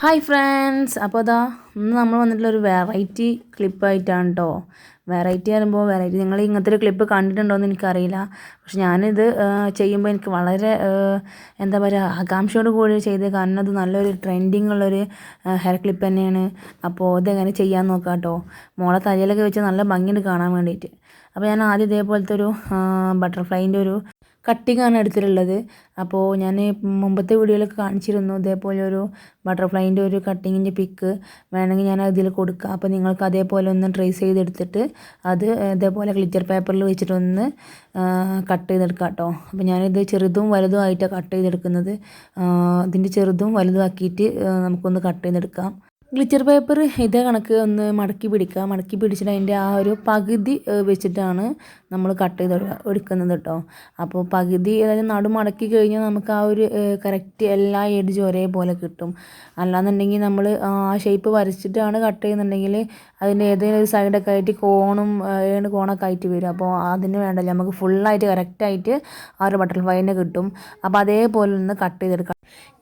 Hi friends അപ്പോൾ അതാ ഇന്ന് നമ്മൾ വന്നിട്ടുള്ള ഒരു വെറൈറ്റി ക്ലിപ്പായിട്ടാണ് കേട്ടോ വെറൈറ്റി പറയുമ്പോൾ വെറൈറ്റി നിങ്ങൾ ഇങ്ങനത്തെ ഒരു ക്ലിപ്പ് കണ്ടിട്ടുണ്ടോ എന്ന് എനിക്കറിയില്ല. പക്ഷെ ഞാനിത് ചെയ്യുമ്പോൾ എനിക്ക് വളരെ എന്താ പറയുക ആകാംക്ഷയോട് കൂടി ചെയ്ത്. കാരണം അത് നല്ലൊരു ട്രെൻഡിങ് ഉള്ളൊരു ഹെയർ ക്ലിപ്പ് തന്നെയാണ്. അപ്പോൾ ഇതെങ്ങനെ ചെയ്യാൻ നോക്കാം കേട്ടോ മോളെ തലയിലൊക്കെ വെച്ച് നല്ല ഭംഗിയുണ്ട് കാണാൻ വേണ്ടിയിട്ട്. അപ്പോൾ ഞാൻ ആദ്യം ഇതേപോലത്തെ ഒരു ബട്ടർഫ്ലൈന്റെ ഒരു കട്ടിങ്ങാണ് എടുത്തിട്ടുള്ളത്. അപ്പോൾ ഞാൻ മുമ്പത്തെ വീഡിയോയിലൊക്കെ കാണിച്ചിരുന്നു ഇതേപോലെ ഒരു ബട്ടർഫ്ലൈന്റെ ഒരു കട്ടിങ്ങിന്റെ പിക്ക് വേണമെങ്കിൽ ഞാൻ അതിൽ കൊടുക്കാം. അപ്പോൾ നിങ്ങൾക്ക് അതേപോലെ ഒന്ന് ട്രേസ് ചെയ്തെടുത്തിട്ട് അത് ഇതേപോലെ ഗ്ലിറ്റർ പേപ്പറിൽ വെച്ചിട്ടൊന്ന് കട്ട് ചെയ്തെടുക്കാം കേട്ടോ. അപ്പോൾ ഞാനിത് ചെറുതും വലുതും ആയിട്ടാണ് കട്ട് ചെയ്തെടുക്കുന്നത്. ഇതിന്റെ ചെറുതും വലുതും ആക്കിയിട്ട് നമുക്കൊന്ന് കട്ട് ചെയ്തെടുക്കാം. ഗ്ലിറ്റർ പേപ്പർ ഇതേ കണക്ക് ഒന്ന് മടക്കി പിടിക്കുക. മടക്കി പിടിച്ചിട്ട് അതിന്റെ ആ ഒരു പകുതി വെച്ചിട്ടാണ് നമ്മൾ കട്ട് ചെയ്ത് എടുക്കുന്നത് കേട്ടോ അപ്പോൾ പകുതി അതായത് നടു മടക്കി കഴിഞ്ഞാൽ നമുക്ക് ആ ഒരു കറക്റ്റ് എല്ലാ എഡ്ജും ഒരേപോലെ കിട്ടും. അല്ലാന്നുണ്ടെങ്കിൽ നമ്മൾ ആ ഷേപ്പ് വരച്ചിട്ടാണ് കട്ട് ചെയ്യുന്നുണ്ടെങ്കിൽ അതിന്റെ ഏതെങ്കിലും ഒരു സൈഡൊക്കെ ആയിട്ട് കോണും ഏണ് കോണൊക്കെ ആയിട്ട് വരും. അപ്പോൾ അതിന് വേണ്ടല്ലോ? നമുക്ക് ഫുള്ളായിട്ട് കറക്റ്റായിട്ട് ആ ഒരു ബട്ടർഫ്ലൈനെ കിട്ടും. അപ്പോൾ അതേപോലെ ഒന്ന് കട്ട് ചെയ്തെടുക്കാം.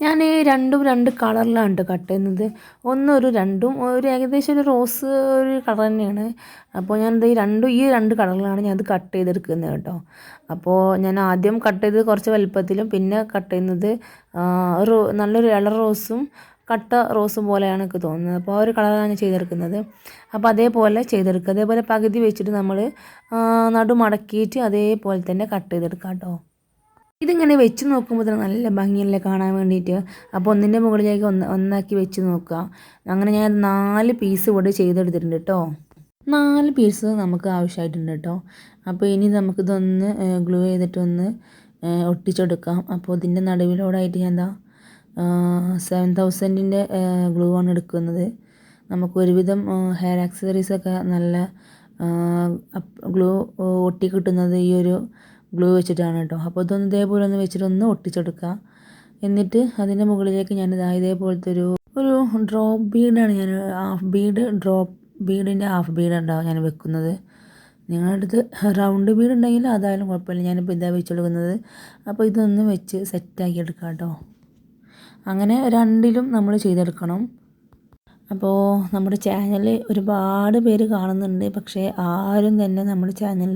ഞാൻ രണ്ടും രണ്ട് കളറിലാണ് കട്ട് ചെയ്യുന്നത്. ഒന്നൊരു രണ്ടും ഒരു ഏകദേശം ഒരു റോസ് ഒരു കളർ തന്നെയാണ്. അപ്പോൾ ഞാൻ ഈ രണ്ടും ഈ രണ്ട് കളറിലാണ് ഞാൻ അത് കട്ട് ചെയ്തെടുക്കുന്നത് കേട്ടോ. അപ്പോൾ ഞാൻ ആദ്യം കട്ട് ചെയ്തത് കുറച്ച് വലുപ്പത്തിലും പിന്നെ കട്ട് ചെയ്യുന്നത് ഒരു നല്ലൊരു ഇളർ റോസും കട്ട റോസും പോലെയാണ് എനിക്ക് തോന്നുന്നത്. അപ്പോൾ ആ ഒരു കളറാണ് ഞാൻ ചെയ്തെടുക്കുന്നത്. അപ്പോൾ അതേപോലെ ചെയ്തെടുക്കുക. അതേപോലെ പകുതി വെച്ചിട്ട് നമ്മൾ നടു മടക്കിയിട്ട് അതേപോലെ തന്നെ കട്ട് ചെയ്തെടുക്കാം കേട്ടോ. ഇതിങ്ങനെ വെച്ച് നോക്കുമ്പോൾ തന്നെ നല്ല ഭംഗിയല്ലേ കാണാൻ വേണ്ടിയിട്ട്. അപ്പോൾ ഒന്നിന്റെ മുകളിലേക്ക് ഒന്ന് ഒന്നാക്കി വെച്ച് നോക്കുക. അങ്ങനെ ഞാൻ നാല് പീസ് ഇവിടെ ചെയ്തെടുത്തിട്ടുണ്ട് കേട്ടോ നാല് പീസ് നമുക്ക് ആവശ്യമായിട്ടുണ്ട് കേട്ടോ അപ്പോൾ ഇനി നമുക്കിതൊന്ന് ഗ്ലൂ ചെയ്തിട്ടൊന്ന് ഒട്ടിച്ചെടുക്കാം. അപ്പോൾ ഇതിന്റെ നടുവിലോടായിട്ട് ഞാൻ എന്താ സെവൻ തൗസൻഡിന്റെ ഗ്ലൂ ആണ് എടുക്കുന്നത്. നമുക്ക് ഒരുവിധം ഹെയർ ആക്സസറീസൊക്കെ നല്ല ഗ്ലൂ ഒട്ടി കിട്ടുന്നത് ഈ ഒരു ഗ്ലൂ വെച്ചിട്ടാണ് കേട്ടോ. അപ്പോൾ ഇതൊന്ന് ഇതേപോലെ ഒന്ന് വെച്ചിട്ട് ഒന്ന് ഒട്ടിച്ചെടുക്കുക. എന്നിട്ട് അതിന്റെ മുകളിലേക്ക് ഞാൻ ഇതാ ഇതേപോലത്തെ ഒരു ഒരു ഡ്രോപ്പ് ബീഡാണ് ഞാൻ ഹാഫ് ബീഡ് ഡ്രോപ്പ് ബീഡിന്റെ ഹാഫ് ബീഡ് ഉണ്ടാവും ഞാൻ വെക്കുന്നത്. നിങ്ങളുടെ അടുത്ത് റൗണ്ട് ബീഡ് ഉണ്ടെങ്കിൽ അതായാലും കുഴപ്പമില്ല. ഞാനിപ്പോൾ ഇതാ വെച്ചെടുക്കുന്നത്. അപ്പോൾ ഇതൊന്ന് വെച്ച് സെറ്റാക്കി എടുക്കാം കേട്ടോ. അങ്ങനെ രണ്ടിലും നമ്മൾ ചെയ്തെടുക്കണം. അപ്പോൾ നമ്മുടെ ചാനൽ ഒരുപാട് പേര് കാണുന്നുണ്ട്. പക്ഷേ ആരും തന്നെ നമ്മുടെ ചാനൽ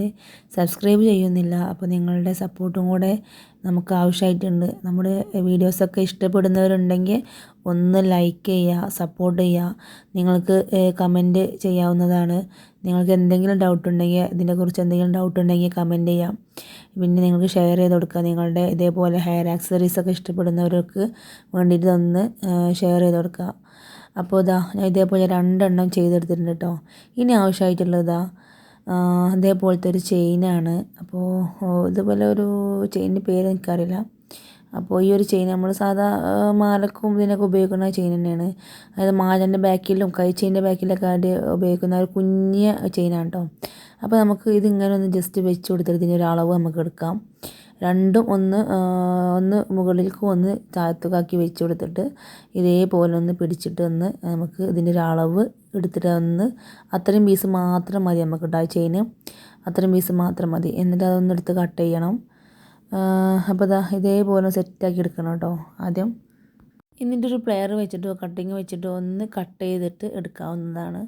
സബ്സ്ക്രൈബ് ചെയ്യുന്നില്ല. അപ്പോൾ നിങ്ങളുടെ സപ്പോർട്ടും കൂടെ നമുക്ക് ആവശ്യമായിട്ടുണ്ട്. നമ്മുടെ വീഡിയോസൊക്കെ ഇഷ്ടപ്പെടുന്നവരുണ്ടെങ്കിൽ ഒന്ന് ലൈക്ക് ചെയ്യുക സപ്പോർട്ട് ചെയ്യുക. നിങ്ങൾക്ക് കമന്റ് ചെയ്യാവുന്നതാണ്. നിങ്ങൾക്ക് എന്തെങ്കിലും ഡൗട്ട് ഉണ്ടെങ്കിൽ ഇതിനെക്കുറിച്ച് എന്തെങ്കിലും ഡൗട്ട് ഉണ്ടെങ്കിൽ കമന്റ് ചെയ്യാം. പിന്നെ നിങ്ങൾക്ക് ഷെയർ ചെയ്ത് കൊടുക്കുക. നിങ്ങളുടെ ഇതേപോലെ ഹെയർ ആക്സസറീസൊക്കെ ഇഷ്ടപ്പെടുന്നവർക്ക് വേണ്ടിയിട്ട് ഒന്ന് ഷെയർ ചെയ്ത് കൊടുക്കുക. അപ്പോൾ ഇതാ ഞാൻ ഇതേപോലെ രണ്ടെണ്ണം ചെയ്തെടുത്തിട്ടുണ്ട് കേട്ടോ ഇനി ആവശ്യമായിട്ടുള്ളതാ അതേപോലത്തെ ഒരു ചെയിനാണ്. അപ്പോൾ ഇതുപോലെ ഒരു ചെയിനിന്റെ പേര് എനിക്കറിയില്ല. അപ്പോൾ ഈ ഒരു ചെയിൻ നമ്മൾ സാധാ മാലക്കും ഇതിനൊക്കെ ഉപയോഗിക്കുന്ന ചെയിൻ തന്നെയാണ്. അതായത് മാലന്റെ ബാക്കിലും കൈ ചെയിന്റെ ബാക്കിലൊക്കെ ആയിട്ട് ഉപയോഗിക്കുന്ന ഒരു കുഞ്ഞ ചെയിനാണ് കേട്ടോ അപ്പോൾ നമുക്ക് ഇതിങ്ങനെ ഒന്ന് ജസ്റ്റ് വെച്ച് കൊടുത്തിട്ട് ഇതിന്റെ ഒരു അളവ് നമുക്ക് എടുക്കാം. രണ്ടും ഒന്ന് ഒന്ന് മുകളിലേക്ക് ഒന്ന് താഴത്തേക്കാക്കി വെച്ച് കൊടുത്തിട്ട് ഇതേപോലെ ഒന്ന് പിടിച്ചിട്ട് ഒന്ന് നമുക്ക് ഇതിന്റെ ഒരു അളവ് എടുത്തിട്ട് ഒന്ന് അത്രയും പീസ് മാത്രം മതി നമുക്ക് കേട്ടോ ചെയിന് അത്രയും പീസ് മാത്രം മതി. എന്നിട്ട് അതൊന്ന് എടുത്ത് കട്ട് ചെയ്യണം. അപ്പോൾ ഇതാ ഇതേപോലെ സെറ്റാക്കി എടുക്കണം കേട്ടോ ആദ്യം. എന്നിട്ടൊരു പ്ലെയർ വെച്ചിട്ടോ കട്ടിങ് വെച്ചിട്ടോ ഒന്ന് കട്ട് ചെയ്തിട്ട് എടുക്കാവുന്നതാണ്.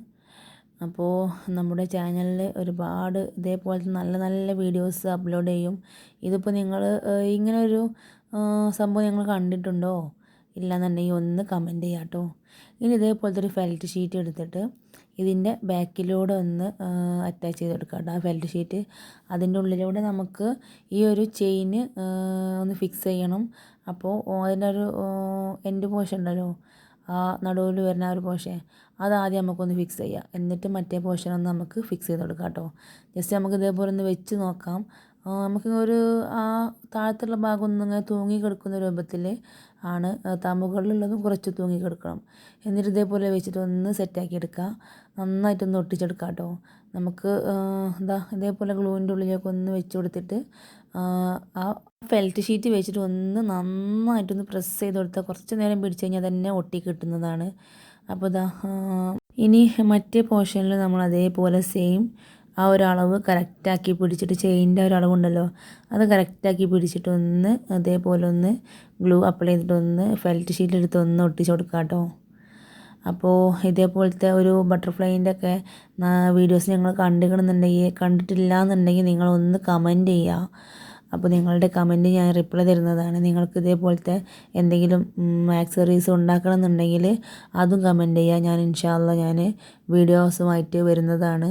അപ്പോൾ നമ്മുടെ ചാനലിൽ ഒരുപാട് ഇതേപോലത്തെ നല്ല നല്ല വീഡിയോസ് അപ്ലോഡ് ചെയ്യും. ഇതിപ്പോൾ നിങ്ങൾ ഇങ്ങനൊരു സംഭവം നിങ്ങൾ കണ്ടിട്ടുണ്ടോ? ഇല്ലയെന്നുണ്ടെങ്കിൽ ഒന്ന് കമന്റ് ചെയ്യാം കേട്ടോ ഇനി ഇതേപോലത്തെ ഒരു ഫെൽറ്റ് ഷീറ്റ് എടുത്തിട്ട് ഇതിന്റെ ബാക്കിലൂടെ ഒന്ന് അറ്റാച്ച് ചെയ്ത് കൊടുക്കുക കേട്ടോ ആ ഫെൽറ്റ് ഷീറ്റ് അതിന്റെ ഉള്ളിലൂടെ നമുക്ക് ഈ ഒരു ചെയിന് ഒന്ന് ഫിക്സ് ചെയ്യണം. അപ്പോൾ അതിന്റെ ഒരു എൻഡ് പോർഷൻ ഉണ്ടല്ലോ. ആ നടുവിൽ വരുന്ന ഒരു പോർഷൻ അതാദ്യം നമുക്കൊന്ന് ഫിക്സ് ചെയ്യാം. എന്നിട്ട് മറ്റേ പോർഷൻ ഒന്ന് നമുക്ക് ഫിക്സ് ചെയ്ത് കൊടുക്കാം കേട്ടോ. ജസ്റ്റ് നമുക്ക് ഇതേപോലെ ഒന്ന് വെച്ച് നോക്കാം. നമുക്ക് ഒരു ആ താഴത്തുള്ള ഭാഗം ഒന്ന് ഇങ്ങനെ തൂങ്ങി കിടക്കുന്ന രൂപത്തിൽ ആണ് തമുകളിലുള്ളതും കുറച്ച് തൂങ്ങി കിടക്കണം എന്നിട്ട് ഇതേപോലെ വെച്ചിട്ട് ഒന്ന് സെറ്റാക്കി എടുക്കുക. നന്നായിട്ടൊന്ന് ഒട്ടിച്ചെടുക്കാം കേട്ടോ. നമുക്ക് എന്താ ഇതേപോലെ ഗ്ലൂവിന്റെ ഉള്ളിലേക്ക് ഒന്ന് വെച്ച് കൊടുത്തിട്ട് ആ ഫെൽറ്റ് ഷീറ്റ് വെച്ചിട്ട് ഒന്ന് നന്നായിട്ടൊന്ന് പ്രസ് ചെയ്ത് കൊടുത്താൽ കുറച്ച് നേരം പിടിച്ചു കഴിഞ്ഞാൽ തന്നെ ഒട്ടി കിട്ടുന്നതാണ്. അപ്പോൾ ഇതാ ഇനി മറ്റേ പോർഷനിൽ നമ്മൾ അതേപോലെ സെയിം ആ ഒരളവ് കറക്റ്റാക്കി പിടിച്ചിട്ട് ചെയിന്റെ ഒരളവുണ്ടല്ലോ അത് കറക്റ്റാക്കി പിടിച്ചിട്ടൊന്ന് അതേപോലെ ഒന്ന് ഗ്ലൂ അപ്ലൈ ചെയ്തിട്ടൊന്ന് ഫെൽറ്റ് ഷീറ്റ് എടുത്ത് ഒന്ന് ഒട്ടിച്ച് കൊടുക്കാം കേട്ടോ. അപ്പോൾ ഇതേപോലത്തെ ഒരു ബട്ടർഫ്ലൈന്റെ ഒക്കെ വീഡിയോസ് നിങ്ങൾ കണ്ടിക്കണമെന്നുണ്ടെങ്കിൽ കണ്ടിട്ടില്ല എന്നുണ്ടെങ്കിൽ നിങ്ങളൊന്ന് കമന്റ് ചെയ്യുക. അപ്പോൾ നിങ്ങളുടെ കമന്റ് ഞാൻ റിപ്ലൈ തരുന്നതാണ്. നിങ്ങൾക്ക് ഇതേപോലത്തെ എന്തെങ്കിലും ആക്സറീസ് ഉണ്ടാക്കണം എന്നുണ്ടെങ്കിൽ അതും കമന്റ് ചെയ്യുക. ഞാൻ ഇൻഷാല്ല ഞാൻ വീഡിയോസുമായിട്ട് വരുന്നതാണ്.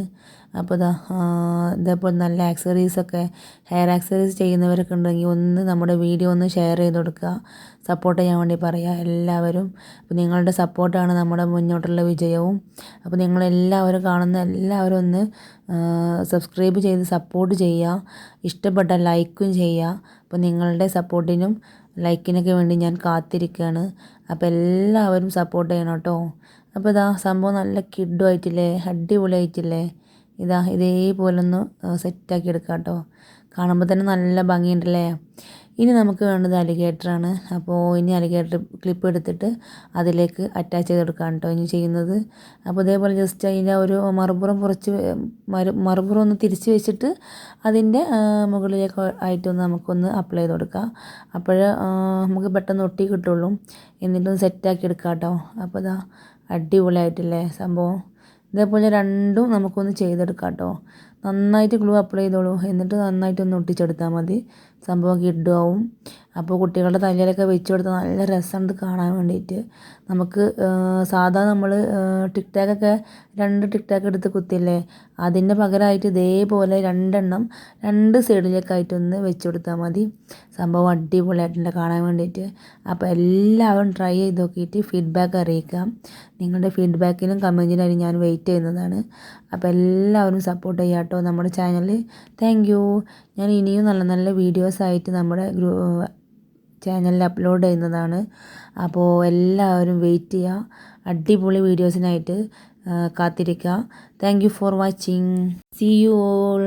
അപ്പോൾ ഇതാ ഇതേപോലെ നല്ല ആക്സറീസൊക്കെ ഹെയർ ആക്സറീസ് ചെയ്യുന്നവരൊക്കെ ഉണ്ടെങ്കിൽ ഒന്ന് നമ്മുടെ വീഡിയോ ഒന്ന് ഷെയർ ചെയ്ത് കൊടുക്കുക. സപ്പോർട്ട് ചെയ്യാൻ വേണ്ടി പറയുക എല്ലാവരും. അപ്പോൾ നിങ്ങളുടെ സപ്പോർട്ടാണ് നമ്മുടെ മുന്നോട്ടുള്ള വിജയവും. അപ്പോൾ നിങ്ങളെല്ലാവരും കാണുന്ന എല്ലാവരും ഒന്ന് സബ്സ്ക്രൈബ് ചെയ്ത് സപ്പോർട്ട് ചെയ്യുക. ഇഷ്ടപ്പെട്ട ലൈക്കും ചെയ്യുക. അപ്പോൾ നിങ്ങളുടെ സപ്പോർട്ടിനും ലൈക്കിനൊക്കെ വേണ്ടി ഞാൻ കാത്തിരിക്കുകയാണ്. അപ്പോൾ എല്ലാവരും സപ്പോർട്ട് ചെയ്യണം കേട്ടോ. അപ്പോൾ ഇതാ സംഭവം നല്ല കിഡുമായിട്ടില്ലേ അടിപൊളിയായിട്ടില്ലേ. ഇതാ ഇതേപോലെ ഒന്ന് സെറ്റാക്കി എടുക്കാം കേട്ടോ. കാണുമ്പോൾ തന്നെ നല്ല ഭംഗിയുണ്ടല്ലേ? ഇനി നമുക്ക് വേണ്ടത് അലിഗേറ്ററാണ്. അപ്പോൾ ഇനി അലിഗേറ്റർ ക്ലിപ്പ് എടുത്തിട്ട് അതിലേക്ക് അറ്റാച്ച് ചെയ്തെടുക്കാം കേട്ടോ ഇനി ചെയ്യുന്നത്. അപ്പോൾ ഇതേപോലെ ജസ്റ്റ് അതിന്റെ ഒരു മറുപുറം കുറച്ച് മറു മറുപുറം ഒന്ന് തിരിച്ച് വെച്ചിട്ട് അതിന്റെ മുകളിലേക്ക് ആയിട്ടൊന്ന് നമുക്കൊന്ന് അപ്ലൈ ചെയ്ത് കൊടുക്കാം. അപ്പോൾ നമുക്ക് പെട്ടെന്ന് ഒട്ടി കിട്ടുള്ളൂ. എന്നിട്ടൊന്ന് സെറ്റാക്കി എടുക്കാം കേട്ടോ. അപ്പോൾ ഇതാ അടിപൊളിയായിട്ടില്ലേ സംഭവം. ഇതേപോലെ രണ്ടും നമുക്കൊന്ന് ചെയ്തെടുക്കാം കേട്ടോ നന്നായിട്ട് ഗ്ലൂ അപ്ലൈ ചെയ്തോളൂ. എന്നിട്ട് നന്നായിട്ട് ഒന്ന് ഒട്ടിച്ചെടുത്താൽ മതി. സംഭവം കിഡുമാവും അപ്പോൾ കുട്ടികളുടെ തലയിലൊക്കെ വെച്ച് കൊടുത്താൽ നല്ല രസമുണ്ട് കാണാൻ വേണ്ടിയിട്ട്. നമുക്ക് സാധാ നമ്മൾ ടിക് ടാക്കൊക്കെ രണ്ട് ടിക് ടാക്ക് എടുത്ത് കുത്തില്ലേ അതിന്റെ പകരമായിട്ട് ഇതേപോലെ രണ്ടെണ്ണം രണ്ട് സൈഡിലേക്കായിട്ടൊന്ന് വെച്ച് കൊടുത്താൽ മതി. സംഭവം അടിപൊളിയായിട്ടുണ്ട് കാണാൻ വേണ്ടിയിട്ട്. അപ്പോൾ എല്ലാവരും ട്രൈ ചെയ്ത് നോക്കിയിട്ട് ഫീഡ്ബാക്ക് അറിയിക്കാം. നിങ്ങളുടെ ഫീഡ്ബാക്കിനും കമന്റിനായി ഞാൻ വെയിറ്റ് ചെയ്യുന്നതാണ്. അപ്പോൾ എല്ലാവരും സപ്പോർട്ട് ചെയ്യാം കേട്ടോ നമ്മുടെ ചാനൽ താങ്ക് ഞാൻ ഇനിയും നല്ല നല്ല വീഡിയോസ് ആയിട്ട് നമ്മുടെ ഗ്രൂ ചാനലിൽ അപ്ലോഡ് ചെയ്യുന്നതാണ്. അപ്പോൾ എല്ലാവരും വെയിറ്റ് ചെയ്യുക അടിപൊളി വീഡിയോസിനായിട്ട് കാത്തിരിക്കുക thank you for watching see you all